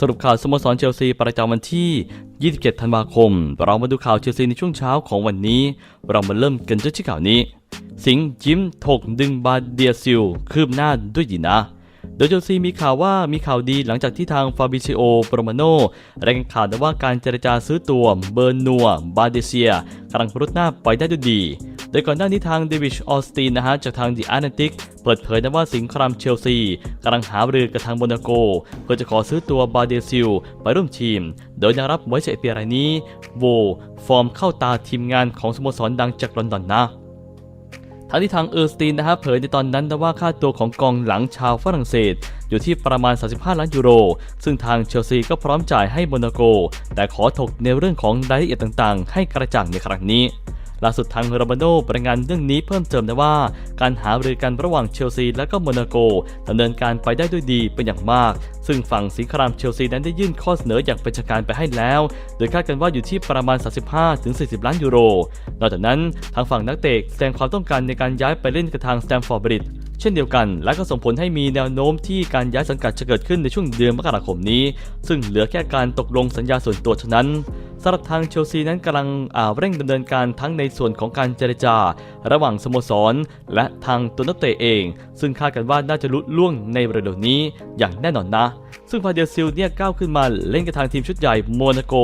สรุปข่าวสโมสรเชลซีประจำวันที่ 27 ธันวาคม เรามาดูข่าวเชลซีในช่วงเช้าของวันนี้ เรามาเริ่มกันด้วยที่ข่าวนี้ สิงห์ยิ้มถกดึงบาเดียซิล คืบหน้าด้วยดีนะ โดยเชลซีมีข่าวว่ามีข่าวดีหลังจากที่ทางฟาบิซิโอโปรมาโนรายงานข่าวว่าการเจรจาซื้อตัวเบอร์นัวบาเดเซียกำลังรุดหน้าไปได้ด้วยดี ดยก่อนหน้านี้ทางเดวิชออสตินนะฮะจากทางดิอาร์เนติกเปิดเผยนะว่าสิงห์ครามเชลซีกำลังหารือกับทางโมนาโก เพื่อจะขอซื้อตัวบาเดซิลไปร่วมทีม โดยยังรับไว้ใจเปียรายนี้โวฟอร์มเข้าตาทีมงานของสโมสรดังจากลอนดอนนะทั้งที่ทางเออร์สตีนนะครับเผยในตอนนั้นนะว่าค่าตัวของกองหลังชาวฝรั่งเศส อยู่ที่ประมาณ 35 ล้านยูโร ซึ่งทางเชลซีก็พร้อมจ่ายให้โมนาโก แต่ขอถกในเรื่องของรายละเอียดต่างๆ ให้กระจ่างในครั้งนี้ ล่าสุดทางโรมาโนรายงานเรื่องนี้เพิ่มเติมนะว่า การหารือกันระหว่างเชลซีและก็โมนาโกดำเนินการไปได้ด้วยดีเป็นอย่างมาก ซึ่งฝั่งสีครามเชลซีนั้นได้ยื่นข้อเสนออย่างเป็นทางการไปให้แล้ว โดยคาดกันว่าอยู่ที่ประมาณ 35-40 ล้านยูโร นอกจากนั้นทางฝั่งนักเตะแสดงความต้องการในการย้ายไปเล่นกับทางสแตมฟอร์ดบริดจ์เช่นเดียวกัน และก็ส่งผลให้มีแนวโน้มที่การย้ายสังกัดจะเกิดขึ้นในช่วงเดือนมกราคมนี้ ซึ่งเหลือแค่การตกลงสัญญาส่วนตัวเท่านั้นสำหรับทางเชลซีนั้นกำลังเร่งดำเนินการทั้งในส่วนของการเจรจา ระหว่างสโมสร และทางตัวนักเตะเอง ซึ่งคาดกันว่าน่าจะลุล่วงในเร็วๆนี้อย่างแน่นอนนะ ซึ่งพาเดียซิลเนี่ยก้าวขึ้นมาเล่นกับทางทีมชุดใหญ่โมนาโก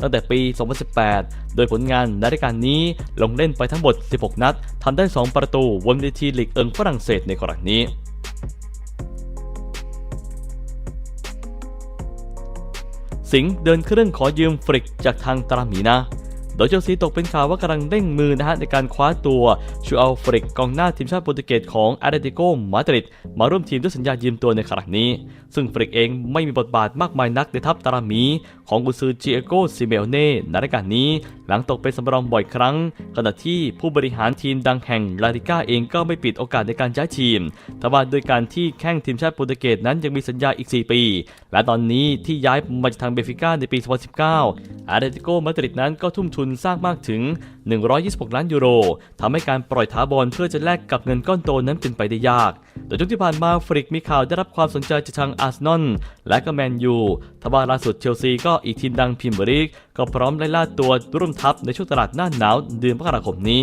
ตั้งแต่ปี 2018 โดยผลงานในรายการนี้ลงเล่นไปทั้งหมด 16 นัดทำได้ 2 ประตูบนเวทีลีกเอิงฝรั่งเศสในครั้งนี้ สิงห์เดินเครื่องขอยืมฟริกจากทางตรามีนา โดยเชลซีตกเป็นข่าวว่ากำลังเร่งมือนะฮะในการคว้าตัวชูอัลฟริกกองหน้าทีมชาติโปรตุเกสของอาร์เตติโกมาดริดมาร่วมทีมด้วยสัญญายืมตัวในครั้งนี้ ซึ่งฟริกเองไม่มีบทบาทมากมายนักในทัพตารามี ของกุซือจิเอโกซิเมลเน่ในรายการนี้ หลังตกเป็นสำรองบ่อยครั้ง ขณะที่ผู้บริหารทีมดังแห่งลาลิก้าเองก็ไม่ปิดโอกาสในการย้ายทีมแต่ว่าโดยการที่แข้งทีมชาติโปรตุเกสนั้นยังมีสัญญาอีก 4 ปี และตอนนี้ที่ย้ายมาจากทางเบฟิก้าในปี 2019 อาร์เตติโกมาดริดนั้นก็ทุ่มทุนสร้างมากถึง 126 ล้านยูโรทำให้การปล่อยท้าบอลเพื่อจะแลกกับเงินก้อนโตนั้นเป็นไปได้ยากโดยช่วงที่ผ่านมาฟริกมีข่าวได้รับความสนใจจากทางอาร์เซนอลและก็แมนยูทว่าล่าสุดเชลซีก็อีกทีมดังพิมบริก ก็พร้อมไล่ล่าตัวร่วมทัพในช่วงตลาดหน้าหนาวเดือนมกราคมนี้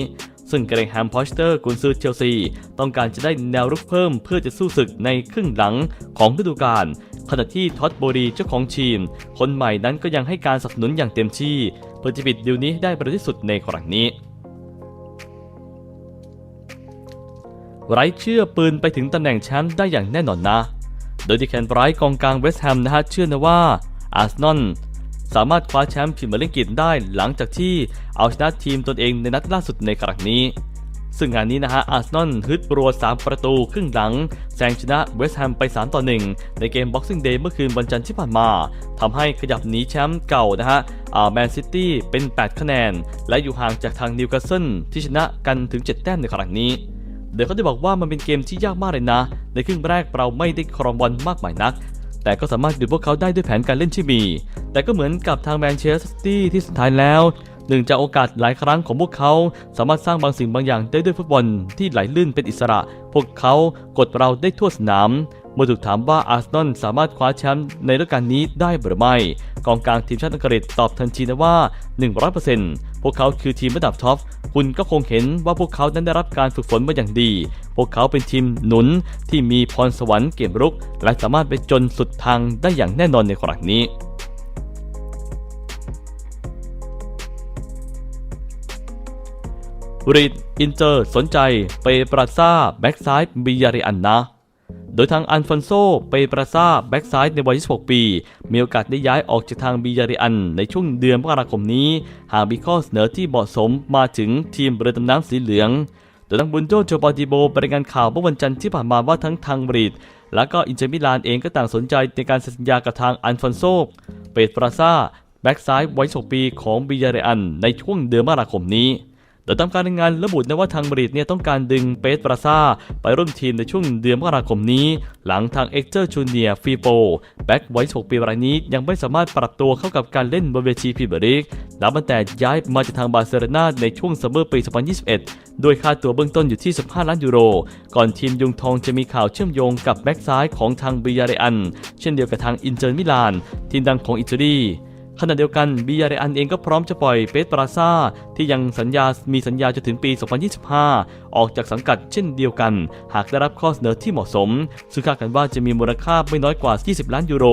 ซึ่งเกรงแฮมพอชเตอร์กุนซือเชลซี ต้องการจะได้แนวรุกเพิ่มเพื่อจะสู้ศึกในครึ่งหลังของฤดูกาลขณะที่ท็อตโบรีเจ้าของทีม คนใหม่นั้นก็ยังให้การสนับสนุนอย่างเต็มที่ พื่อจะปิดดิวนี้ได้ประที่สุดในครั้งนี้ไร้เชื่อปืนไปถึงตำแหน่งแชมป์ได้อย่างแน่นอนนะ โดยที่แคนไบรท์กองกลางเวสต์แฮมนะฮะเชื่อนะว่าอาร์เซนอลสามารถคว้าแชมป์พรีเมียร์ลีกอังกฤษได้หลังจากที่เอาชนะทีมตนเองในนัดล่าสุดในครั้งนี้ ซึ่งงานนี้นะฮะอาร์เซนอลฮึดรัว 3 ประตูครึ่งหลังแซงชนะเวสต์แฮมไป 3 ต่อ 1 ในเกม Boxing Day เมื่อคืนวันจันทร์ที่ผ่านมาทำให้ขยับหนีแชมป์เก่านะฮะแมนซิตี้เป็น 8 คะแนน และอยู่ห่างจากทางนิวคาสเซิลที่ชนะกันถึง 7 แต้มในครั้งนี้เดี๋ยวเขาได้บอกว่ามันเป็นเกมที่ยากมากเลยนะ ในครึ่งแรกเราไม่ได้ครองบอลมากมายนัก แต่ก็สามารถหยุดพวกเขาได้ด้วยแผนการเล่นที่มี แต่ก็เหมือนกับทางแมนเชสเตอร์ซิตี้ที่สุดท้ายแล้ว หนึ่งจากโอกาสหลายครั้งของพวกเขา สามารถสร้างบางสิ่งบางอย่างได้ด้วยฟุตบอลที่ไหลลื่นเป็นอิสระ พวกเขากดเราได้ทั่วสนาม เมื่อถูกถามว่าอาร์เซนอลสามารถคว้าแชมป์ในฤดูกาลนี้ได้หรือไม่กองกลางทีมชาติอังกฤษตอบทันทีนะว่า 100%พวกเขาคือทีมระดับท็อปคุณก็คงเห็นว่าพวกเขานั้นได้รับการฝึกฝนมาอย่างดี พวกเขาเป็นทีมหนุนที่มีพรสวรรค์เกมรุก และสามารถไปจนสุดทางได้อย่างแน่นอนในครั้งนี้ รีดอินเตอร์สนใจเปปราซาแบ็กซ้ายบิยาริอันนะ โดยทางอันฟอนโซเปปราซาแบ็กซ้ายในวัย 26 ปี มีโอกาสได้ย้ายออกจากทางบิยาริอัน ในช่วงเดือนมกราคมนี้ หากมีข้อเสนอที่เหมาะสมมาถึงทีมเรือดำน้ำสีเหลืองโดยทางบุนโจโจปาติโบรายงานข่าวเมื่อวันจันทร์ที่ผ่านมาว่าทั้งทางบรีดและก็อินเตอร์มิลานเองก็ต่างสนใจในการเซ็นสัญญากับทางอันฟอนโซเปปราซาแบ็กซ้ายวัย 26 ปีของบิยาริอันในช่วงเดือนมกราคมนี้ โดยตามการรายงานระบุนะว่าทางมาดริดเนี่ยต้องการดึงเปสปราซาไปร่วมทีมในช่วงเดือนมกราคมนี้ หลังทางเอ็กเจอร์จูเนียฟีโปแบ็กไว้6ปีรายนี้ยังไม่สามารถปรับตัวเข้ากับการเล่นบนเวทีพรีเมียร์ลีกนับตั้งแต่ย้ายมาจากทางบาร์เซโลนาในช่วงซัมเมอร์ปี 2021 โดยค่าตัวเบื้องต้นอยู่ที่ 15 ล้านยูโร ก่อนทีมยุงทองจะมีข่าวเชื่อมโยงกับแบ็กซ้ายของทางบิยาเรอัน เช่นเดียวกับทางอินเตอร์มิลาน ทีมดังของอิตาลี ขณะเดียวกันบิยาเรอันเองก็พร้อมจะปล่อยเปสปราซาที่ยังสัญญา มีสัญญาจนถึงปี 2025 ออกจากสังกัดเช่นเดียวกัน หากได้รับข้อเสนอที่เหมาะสม ซึ่งคาดกันว่าจะมีมูลค่าไม่น้อยกว่า 20 ล้านยูโร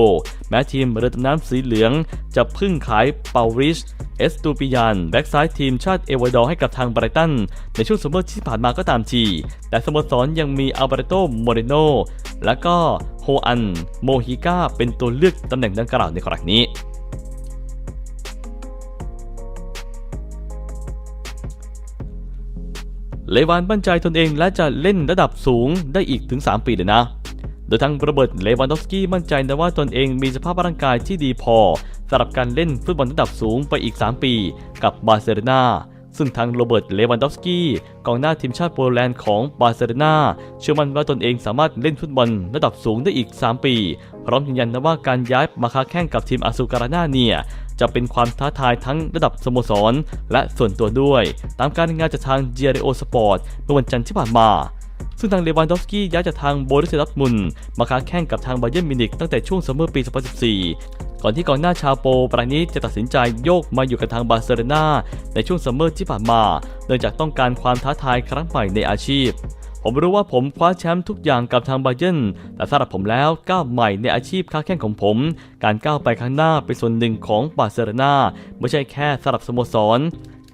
แม้ทีมเรือดำน้ำสีเหลือง จะพึ่งขายเปาริชเอสตูปิยานแบ็กซ้ายทีมชาติเอวาดอร์ให้กับทางไบรตัน ในช่วงซัมเมอร์ที่ผ่านมาก็ตามที แต่สโมสรยังมีอัลเบรโตโมเรโนและก็โฮอัน โมฮิก้าเป็นตัวเลือกตำแหน่งดังกล่าวในครั้งนี้ เลวานมั่นใจตนเองและจะเล่นระดับสูงได้อีกถึง 3 ปีเลยนะ โดยทางโรเบิร์ตเลวานดอฟสกี้มั่นใจนะว่าตนเองมีสภาพร่างกายที่ดีพอสำหรับการเล่นฟุตบอลระดับสูงไปอีก 3 ปี กับบาร์เซโลนาซึ่งทางโรเบิร์ต เลวันดอฟสกี้กองหน้าทีมชาติโปแลนด์ของบาร์เซโลนาเชื่อมั่นว่าตนเองสามารถเล่นฟุตบอลระดับสูงได้อีก 3 ปี พร้อมยืนยันนะว่าการย้ายมาค้าแข่งกับทีมอาซูการานาเนีย จะเป็นความท้าทายทั้งระดับสโมสร และส่วนตัวด้วย ตามการงานจากทางเจียริโอสปอร์ตเมื่อวันจันทร์ที่ผ่านมาซึ่งทางเลวานดอฟสกี้ย้ายจากทางโบรุสเซียดอร์ทมุนมาค้าแข่งกับทางบาเยิร์นมิวนิกตั้งแต่ช่วงซัมเมอร์ปี 2014 ก่อนที่กองหน้าชาวโปรายนี้จะตัดสินใจโยกมาอยู่กับทางบาร์เซโลนาในช่วงซัมเมอร์ที่ผ่านมา เนื่องจากต้องการความท้าทายครั้งใหม่ในอาชีพ ผมรู้ว่าผมคว้าแชมป์ทุกอย่างกับทางบาเยนแต่สำหรับผมแล้วก้าวใหม่ในอาชีพค้าแข่งของผม การก้าวไปข้างหน้าเป็นส่วนหนึ่งของบาร์เซโลนาไม่ใช่แค่สำหรับสโมสร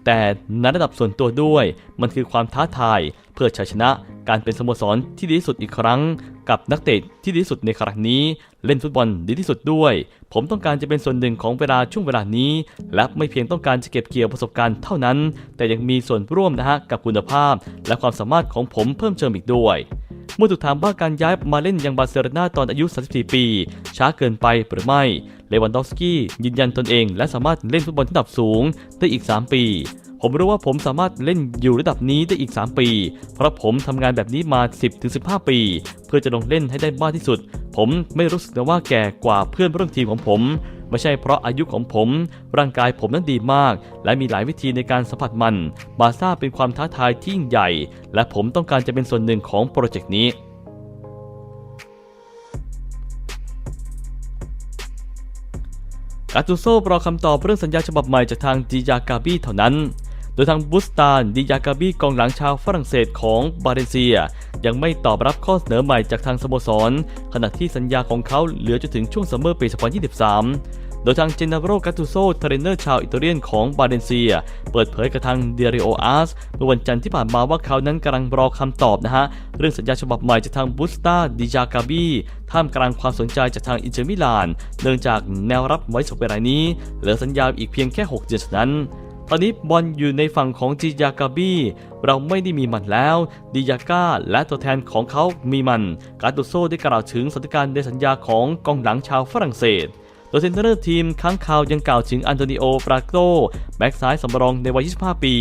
แต่ในระดับส่วนตัวด้วย มันคือความท้าทายเพื่อชัยชนะการเป็นสโมสรที่ดีที่สุดอีกครั้ง กับนักเตะที่ดีที่สุดในครั้งนี้ เล่นฟุตบอลดีที่สุดด้วย ผมต้องการจะเป็นส่วนหนึ่งของเวลาช่วงเวลานี้ และไม่เพียงต้องการจะเก็บเกี่ยวประสบการณ์เท่านั้น แต่ยังมีส่วนร่วมนะฮะกับคุณภาพ และความสามารถของผมเพิ่มเติมอีกด้วยเมื่อถูกถามว่าการย้ายมาเล่นยังบาร์เซโลนาตอนอายุ 34 ปี ช้าเกินไปหรือไม่ เลวันดอฟสกี้ยืนยันตนเอง และสามารถเล่นฟุตบอลระดับสูงได้อีก 3 ปี ผมรู้ว่าผมสามารถเล่นอยู่ระดับนี้ได้อีก 3 ปี เพราะผมทำงานแบบนี้มา 10-15 ปี เพื่อจะลงเล่นให้ได้มากที่สุด ผมไม่รู้สึกนะว่าแก่กว่าเพื่อนร่วมทีมของผม ไม่ใช่เพราะอายุของผม ร่างกายผมนั้นดีมาก และมีหลายวิธีในการสัมผัสมัน บาซ่าเป็นความท้าทายที่ยิ่งใหญ่ และผมต้องการจะเป็นส่วนหนึ่งของโปรเจกต์นี้กาตูโซรอคำตอบเรื่องสัญญาฉบับใหม่จากทางดิยากาบี้เท่านั้น ดยทางบุสตานดิยากาบีกองหลังชาวฝรั่งเศสของบาเลนเซีย ยังไม่ตอบรับข้อเสนอใหม่จากทางสโมสร ขณะที่สัญญาของเขาเหลือจนถึงช่วงซัมเมอร์ปี 2023 โดยทางเจนนาโรกาตูโซเทรนเนอร์ชาวอิตาเลียนของบาเลนเซีย เปิดเผยกับทางเดริโออาร์สเมื่อวันจันทร์ที่ผ่านมาว่าเขานั้นกำลังรอคำตอบนะฮะ เรื่องสัญญาฉบับใหม่จากทางบุสตาดิยากาบีท่ามกลางความสนใจจากทางอินเตอร์มิลาน เนื่องจากแนวรับไว้สกเวลายนี้เหลือสัญญาอีกเพียงแค่ 6 เดือนเท่านั้น ตอนนี้บอลอยู่ในฝั่งของจิยากาบีเราไม่ได้มีมันแล้ว ดิยาก้าและตัวแทนของเขามีมัน การตุโซได้กล่าวถึงสถานการณ์ในสัญญาของกองหลังชาวฝรั่งเศส โดยเซนเตอร์ทีมค้างคาวยังกล่าวถึงอันโตนิโอฟราโกแบ็กซ้ายสำรองในวัย 25 ปี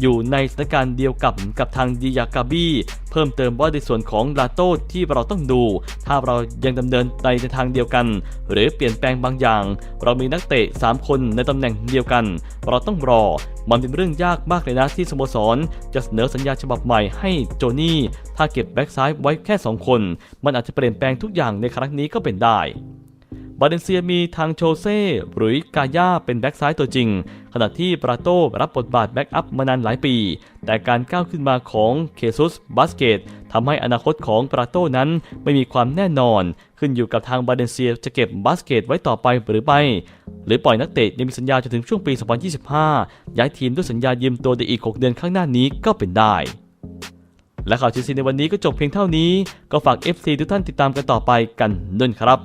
อยู่ในสถานการณ์เดียวกับกับทางดิยากาบีเพิ่มเติมว่าในส่วนของลาโต้ที่เราต้องดู ถ้าเรายังดำเนินในทางเดียวกัน หรือเปลี่ยนแปลงบางอย่าง เรามีนักเตะ 3 คนในตำแหน่งเดียวกัน เราต้องรอ มันเป็นเรื่องยากมากเลยนะที่สโมสร จะเสนอสัญญาฉบับใหม่ให้โจนี่ ถ้าเก็บแบ็กซ้ายไว้แค่ 2 คน มันอาจจะเปลี่ยนแปลงทุกอย่างในครั้งนี้ก็เป็นได้ บาเลนเซียมีทางโชเซ่หรือกาย่าเป็นแบ็กซ้ายตัวจริง ขณะที่ปราโต้รับบทบาทแบ็กอัพมานานหลายปี แต่การก้าวขึ้นมาของเคซุสบาสเกตทำให้อนาคตของปราโต้นั้นไม่มีความแน่นอน ขึ้นอยู่กับทางบาเลนเซียจะเก็บบาสเกตไว้ต่อไปหรือไม่หรือปล่อยนักเตะยังมีสัญญาจนถึงช่วงปี 2025 ย้ายทีมด้วยสัญญายืมตัวในอีก 6 เดือนข้างหน้านี้ก็เป็นได้และข่าวเชลซีในวันนี้ก็จบเพียงเท่านี้ ก็ฝาก FC ทุกท่านติดตามกันต่อไปกันด้วยครับ